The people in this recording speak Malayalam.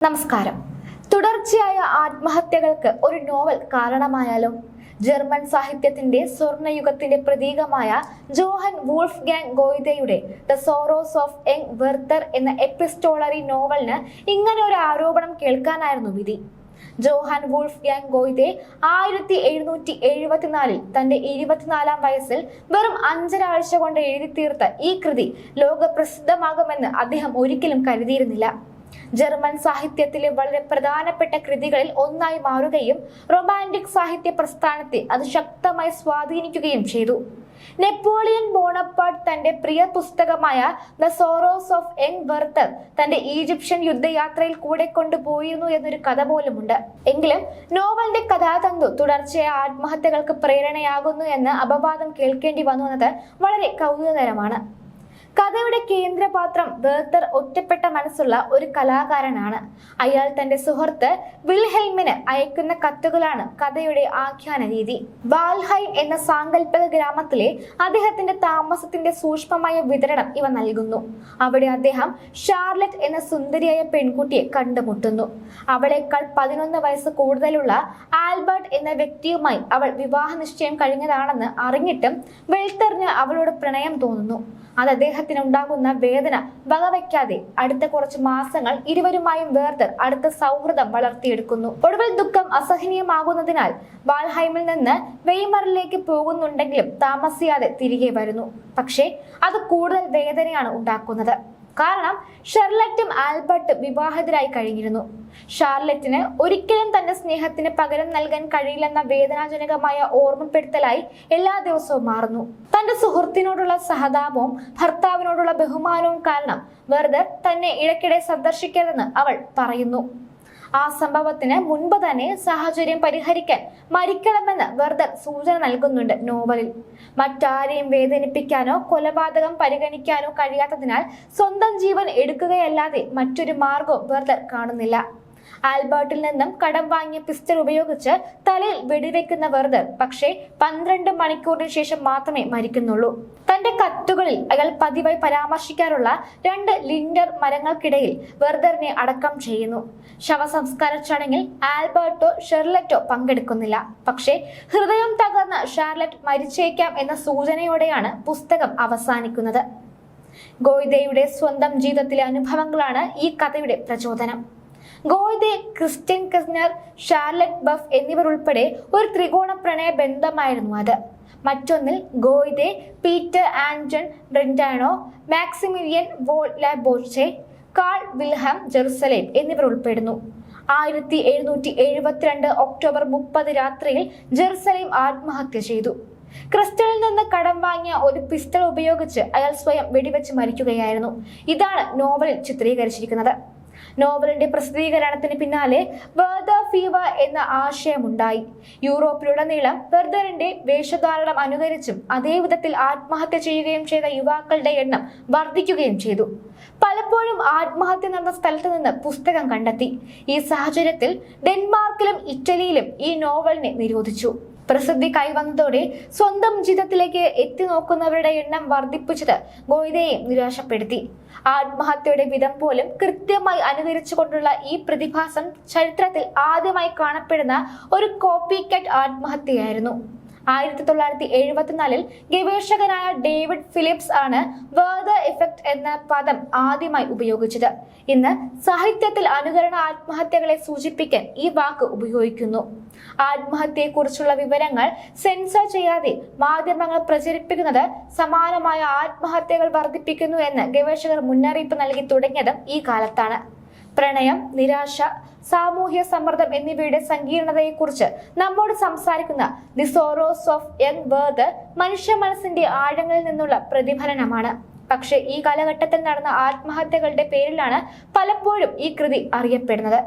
നമസ്കാരം. തുടർച്ചയായ ആത്മഹത്യകൾക്ക് ഒരു നോവൽ കാരണമായാലോ? ജർമ്മൻ സാഹിത്യത്തിന്റെ സ്വർണയുഗത്തിന്റെ പ്രതീകമായ Johann Wolfgang ഗോയിതയുടെ the sorrows of young Werther എന്ന എപ്പിസ്റ്റോളറി നോവലിന് ഇങ്ങനെ ഒരു ആരോപണം കേൾക്കാനായിരുന്നു വിധി. ജോഹാൻ വൂൾഫ് ഗാങ് ഗോയിതെ ആയിരത്തി എഴുന്നൂറ്റി എഴുപത്തിനാലിൽ തന്റെ ഇരുപത്തിനാലാം വയസ്സിൽ വെറും അഞ്ചരാഴ്ച കൊണ്ട് എഴുതി തീർത്ത ഈ കൃതി ലോകപ്രസിദ്ധമാകുമെന്ന് അദ്ദേഹം ഒരിക്കലും കരുതിയിരുന്നില്ല. ജർമ്മൻ സാഹിത്യത്തിലെ വളരെ പ്രധാനപ്പെട്ട കൃതികളിൽ ഒന്നായി മാറുകയും റൊമാന്റിക് സാഹിത്യ പ്രസ്ഥാനത്തെ അത് ശക്തമായി സ്വാധീനിക്കുകയും ചെയ്തു. നെപ്പോളിയൻ ബോണപ്പാട്ട് തന്റെ പ്രിയ പുസ്തകമായ the sorrows of young Werther തന്റെ ഈജിപ്ഷ്യൻ യുദ്ധയാത്രയിൽ കൂടെ കൊണ്ടുപോയിരുന്നു എന്നൊരു കഥ പോലുമുണ്ട്. എങ്കിലും നോവലിന്റെ കഥാതന്തു തുടർച്ചയായ ആത്മഹത്യകൾക്ക് പ്രേരണയാകുന്നു എന്ന് അപവാദം കേൾക്കേണ്ടി വന്നു എന്നത് വളരെ കൗതുകകരമാണ്. കഥയുടെ കേന്ദ്രപാത്രം വേർത്തർ ഒറ്റപ്പെട്ട മനസ്സുള്ള ഒരു കലാകാരനാണ്. അയാൾ തന്റെ സുഹൃത്ത് വിൽഹെൽമിന് അയക്കുന്ന കത്തുകളാണ് കഥയുടെ ആഖ്യാന രീതി. വാൽഹൈം എന്ന സാങ്കല്പിക ഗ്രാമത്തിലെ അദ്ദേഹത്തിന്റെ താമസത്തിന്റെ സൂക്ഷ്മമായ വിതരണം ഇവ നൽകുന്നു. അവിടെ അദ്ദേഹം ഷാർലറ്റ് എന്ന സുന്ദരിയായ പെൺകുട്ടിയെ കണ്ടുമുട്ടുന്നു. അവളേക്കാൾ പതിനൊന്ന് വയസ്സ് കൂടുതലുള്ള ആൽബർട്ട് എന്ന വ്യക്തിയുമായി അവൾ വിവാഹ നിശ്ചയം കഴിഞ്ഞതാണെന്ന് അറിഞ്ഞിട്ടും വെൽത്തറിന് അവളോട് പ്രണയം തോന്നുന്നു. അത് അദ്ദേഹത്തിന് ഉണ്ടാകുന്ന വേദന വകവയ്ക്കാതെ അടുത്ത കുറച്ച് മാസങ്ങൾ ഇരുവരുമായും വേർത്ത് അടുത്ത സൗഹൃദം വളർത്തിയെടുക്കുന്നു. ഒടുവിൽ ദുഃഖം അസഹനീയമാകുന്നതിനാൽ വാൽഹൈമിൽ നിന്ന് വെയ്മറിലേക്ക് പോകുന്നുണ്ടെങ്കിലും താമസിയാതെ തിരികെ വരുന്നു. പക്ഷേ അത് കൂടുതൽ വേദനയാണ് ഉണ്ടാക്കുന്നത്. കാരണം ഷെർലറ്റും ആൽബർട്ടും വിവാഹിതരായി കഴിഞ്ഞിരുന്നു. ഷാർലറ്റിന് ഒരിക്കലും തന്റെ സ്നേഹത്തിന് പകരം നൽകാൻ കഴിയില്ലെന്ന വേദനാജനകമായ ഓർമ്മപ്പെടുത്തലായി എല്ലാ ദിവസവും മാറുന്നു. തന്റെ സുഹൃത്തിനോടുള്ള സഹതാപവും ഭർത്താവിനോടുള്ള ബഹുമാനവും കാരണം വെറുതെ തന്നെ ഇടയ്ക്കിടെ സന്ദർശിക്കരുതെന്ന് അവൾ പറയുന്നു. ആ സംഭവത്തിന് മുൻപ് തന്നെ സാഹചര്യം പരിഹരിക്കാൻ മരിക്കണമെന്ന് വെർദർ സൂചന നൽകുന്നുണ്ട് നോവലിൽ. മറ്റാരെയും വേദനിപ്പിക്കാനോ കൊലപാതകം പരിഗണിക്കാനോ കഴിയാത്തതിനാൽ സ്വന്തം ജീവൻ എടുക്കുകയല്ലാതെ മറ്റൊരു മാർഗവും വെർദർ കാണുന്നില്ല. ആൽബർട്ടിൽ നിന്നും കടം വാങ്ങിയ പിസ്റ്റൾ ഉപയോഗിച്ച് തലയിൽ വെടിവെക്കുന്ന വെർദർ പക്ഷേ പന്ത്രണ്ട് മണിക്കൂറിന് ശേഷം മാത്രമേ മരിക്കുന്നുള്ളൂ. തന്റെ കത്തുകളിൽ അയാൾ പതിവായി പരാമർശിക്കാറുള്ള രണ്ട് ലിൻഡർ മരങ്ങൾക്കിടയിൽ വെർദറിനെ അടക്കം ചെയ്യുന്നു. ശവസംസ്കാര ചടങ്ങിൽ ആൽബർട്ടോ ഷെർലറ്റോ പങ്കെടുക്കുന്നില്ല. പക്ഷേ ഹൃദയം തകർന്ന ഷാർലറ്റ് മരിച്ചേക്കാം എന്ന സൂചനയോടെയാണ് പുസ്തകം അവസാനിക്കുന്നത്. ഗോയിതയുടെ സ്വന്തം ജീവിതത്തിലെ അനുഭവങ്ങളാണ് ഈ കഥയുടെ പ്രചോദനം. Goethe Christian Kestner Charlotte Buff എന്നിവർ ഉൾപ്പെടെ ഒരു ത്രികോണ പ്രണയ ബന്ധമായിരുന്നു അത്. മറ്റൊന്നിൽ Goethe Peter Anton Brentano Maximilian von La Roche Karl Wilhelm Jerusalem എന്നിവർ ഉൾപ്പെടുന്നു. ആയിരത്തി എഴുന്നൂറ്റി എഴുപത്തിരണ്ട് ഒക്ടോബർ മുപ്പത് രാത്രിയിൽ ജെറുസലേം ആത്മഹത്യ ചെയ്തു. ക്രിസ്റ്റലിൽ നിന്ന് കടം വാങ്ങിയ ഒരു പിസ്റ്റൾ ഉപയോഗിച്ച് അയാൾ സ്വയം വെടിവെച്ച് മരിക്കുകയായിരുന്നു. ഇതാണ് നോവലിൽ ചിത്രീകരിച്ചിരിക്കുന്നത്. നോവലിന്റെ പ്രസിദ്ധീകരണത്തിന് പിന്നാലെ വേർദ ഫീവ എന്ന ആശയമുണ്ടായി. യൂറോപ്പിലുടനീളം വെർദറിന്റെ വേഷധാരണം അനുകരിച്ചും അതേ വിധത്തിൽ ആത്മഹത്യ ചെയ്യുകയും ചെയ്ത യുവാക്കളുടെ എണ്ണം വർദ്ധിക്കുകയും ചെയ്തു. പലപ്പോഴും ആത്മഹത്യ നടന്ന സ്ഥലത്ത് നിന്ന് പുസ്തകം കണ്ടെത്തി. ഈ സാഹചര്യത്തിൽ ഡെൻമാർക്കിലും ഇറ്റലിയിലും ഈ നോവലിനെ നിരോധിച്ചു. പ്രസിദ്ധി കൈവന്നതോടെ സ്വന്തം ജീവിതത്തിലേക്ക് എത്തി നോക്കുന്നവരുടെ എണ്ണം വർദ്ധിപ്പിച്ചത് ഗോയിതയെ നിരാശപ്പെടുത്തി. ആത്മഹത്യയുടെ വിധം പോലും കൃത്യമായി അനുകരിച്ചുകൊണ്ടുള്ള ഈ പ്രതിഭാസം ചരിത്രത്തിൽ ആദ്യമായി കാണപ്പെടുന്ന ഒരു കോപ്പി കറ്റ് ആത്മഹത്യയായിരുന്നു. ആയിരത്തി തൊള്ളായിരത്തി എഴുപത്തിനാലിൽ ഗവേഷകനായ ഡേവിഡ് ഫിലിപ്സ് ആണ് വേർദ ഇഫക്റ്റ് എന്ന പദം ആദ്യമായി ഉപയോഗിച്ചത്. ഇന്ന് സാഹിത്യത്തിൽ അനുകരണ ആത്മഹത്യകളെ സൂചിപ്പിക്കാൻ ഈ വാക്ക് ഉപയോഗിക്കുന്നു. ആത്മഹത്യയെക്കുറിച്ചുള്ള വിവരങ്ങൾ സെൻസർ ചെയ്യാതെ മാധ്യമങ്ങൾ പ്രചരിപ്പിക്കുന്നത് സമാനമായ ആത്മഹത്യകൾ വർദ്ധിപ്പിക്കുന്നു എന്ന് ഗവേഷകർ മുന്നറിയിപ്പ് നൽകി തുടങ്ങിയതും ഈ കാലത്താണ്. പ്രണയം നിരാശ സാമൂഹ്യ സമ്മർദ്ദം എന്നിവയുടെ സങ്കീർണതയെക്കുറിച്ച് നമ്മോട് സംസാരിക്കുന്ന the sorrows of young Werther മനുഷ്യ മനസ്സിന്റെ ആഴങ്ങളിൽ നിന്നുള്ള പ്രതിഫലനമാണ്. പക്ഷേ ഈ കാലഘട്ടത്തിൽ നടന്ന ആത്മഹത്യകളുടെ പേരിലാണ് പലപ്പോഴും ഈ കൃതി അറിയപ്പെടുന്നത്.